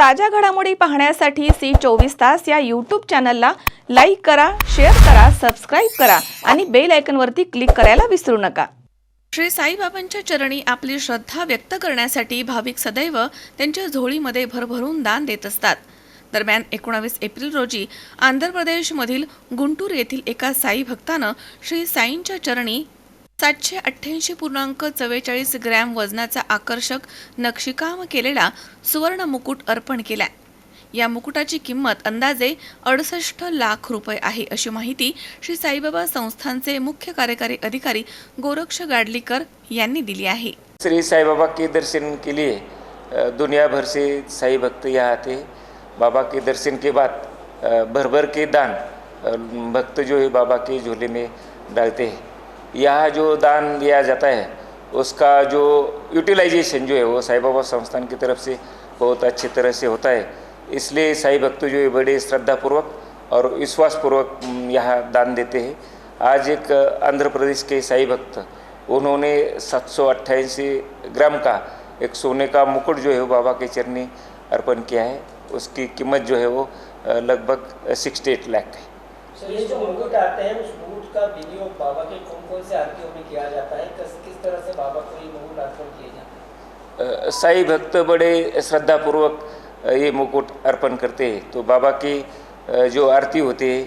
ताज्या घडामोडी पाहण्यासाठी सी चोवीस तास या यूट्यूब चॅनलला लाईक करा शेअर करा सबस्क्राईब करा आणि बेल आयकनवरती क्लिक करायला विसरू नका. श्री साईबाबांच्या चरणी आपली श्रद्धा व्यक्त करण्यासाठी भाविक सदैव त्यांच्या झोळीमध्ये भरभरून दान देत असतात. दरम्यान एकोणावीस एप्रिल रोजी आंध्र प्रदेशमधील गुंटूर येथील एका साई भक्तानं श्री साईंच्या चरणी सातशे अठ्ठ्याऐंशी पूर्णांक चव्वेचाळीस ग्रॅम वजनाचा आकर्षक नक्षीकाम केलेला सुवर्ण मुकुट अर्पण केला या मुकुटाची किंमत अंदाजे अडसष्ट लाख रुपये आहे अशी माहिती श्री साईबाबा संस्थानचे मुख्य कार्यकारी अधिकारी गोरक्ष गाडलीकर यांनी दिली आहे. श्री साईबाबा के दर्शन के लिए अ, से साई भक्त यहाँ आते बाबा के दर्शन के बाद अ, भर भर के दान भक्त जो है बाबा के झोले में डालते हैं। यहाँ जो दान दिया जाता है, उसका जो यूटिलाइजेशन जो है, वो साई बाबा संस्थान की तरफ़ से बहुत अच्छी तरह से होता है। इसलिए साई भक्त जो है, बड़े श्रद्धापूर्वक और विश्वासपूर्वक यहाँ दान देते हैं। आज एक आंध्र प्रदेश के साई भक्त, उन्होंने सात ग्राम का एक सोने का मुकुट जो है बाबा के चरनी अर्पण किया है। उसकी कीमत जो है, वो लगभग सिक्सटी एट लाख है। का विनियोग बाबा के कौन कौन से आरतियों में किया जाता है? किस किस तरह से बाबा को ये मुकुट अर्पण किए जाते हैं? साई भक्त बड़े श्रद्धापूर्वक ये मुकुट अर्पण करते हैं। तो बाबा की जो आरती होती है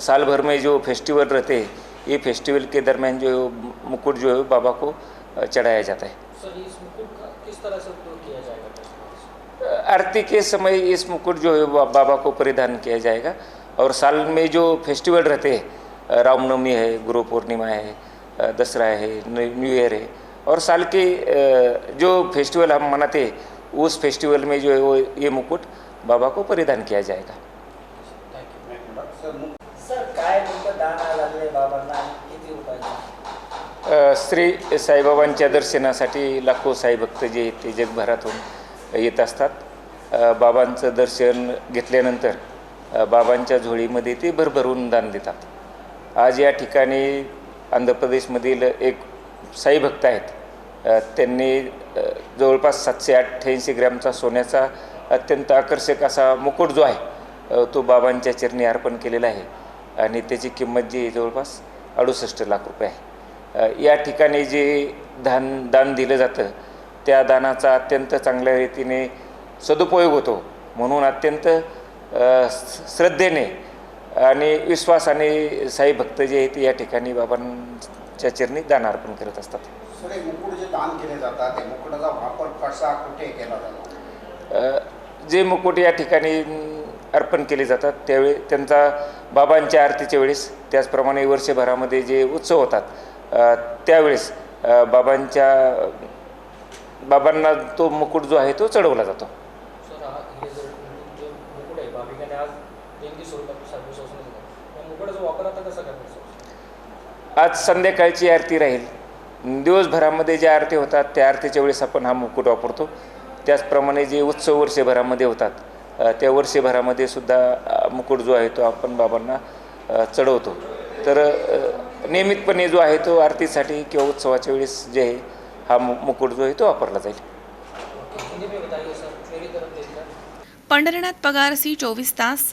साल भर में जो फेस्टिवल रहते हैं ये फेस्टिवल के दरमियान जो मुकुट जो है बाबा को चढ़ाया जाता है। सर इस मुकुट का किस तरह से उपयोग किया जाएगा? आरती के समय इस मुकुट जो है बाबा को परिधान किया जाएगा। और साल में जो फेस्टिवल रहते हैं रामनवमी है गुरु पूर्णिमा है अ, दसरा है न्यू ईयर है और साल के जो फेस्टिवल हम मनाते उस फेस्टिवल में जो है वो ये मुकुट बाबा को परिधान किया जाएगा। श्री साईबाबांच्या दर्शनासाठी लाखो साई भक्त जे आहेत ते जगभरातून येत असतात. बाबांचं दर्शन घेतल्यानंतर बाबांच्या झोळीमध्ये ते भरभरून दान देतात. आज या ठिकाणी आंध्र प्रदेशमधील एक साई भक्त आहेत. त्यांनी जवळपास सातशे अठ्ठ्याऐंशी ग्रॅमचा सोन्याचा अत्यंत आकर्षक असा मुकुट जो आहे तो बाबांच्या चरणी अर्पण केलेला आहे. आणि त्याची किंमत जी जवळपास अडुसष्ट लाख रुपये आहे. या ठिकाणी जे धान दान दिलं जातं त्या दानाचा अत्यंत चांगल्या रीतीने सदुपयोग होतो. म्हणून अत्यंत श्रद्धेने स- श्रद्धेने आणि विश्वासाने साई भक्त जे आहेत या ठिकाणी बाबांच्या चरणी दान अर्पण करत असतात. सर मुकुट जे दान केले जातात त्या मुकुटाचा वापर कसा कुठे केला जातो? अ, जे मुकुट या ठिकाणी अर्पण केले जातात त्यावेळी त्यांचा बाबांच्या आरतीच्या वेळेस त्याचप्रमाणे वर्षभरामध्ये जे उत्सव होतात त्यावेळेस बाबांच्या बाबांना तो मुकुट जो आहे तो चढवला जातो. आज देणगी स्वरूपात साधू संस्थेचं या मुकुटाचा वापर आता कसा करणार सर? आज संध्याकाळची आरती राहील. दिवसभरामध्ये ज्या आरती होतात त्या आरतीच्या वेळेस आपण हा मुकुट वापरतो. त्याचप्रमाणे जे उत्सव वर्षभरामध्ये होतात त्या वर्षभरामध्ये सुद्धा मुकुट जो आहे तो आपण बाबांना चढवतो. तर नियमितपणे जो आहे तो आरतीसाठी किंवा उत्सवाच्या वेळेस जे आहे हा मु मुकुट जो आहे तो वापरला जाईल. पंढरीनाथ पगार सी चोवीस तास.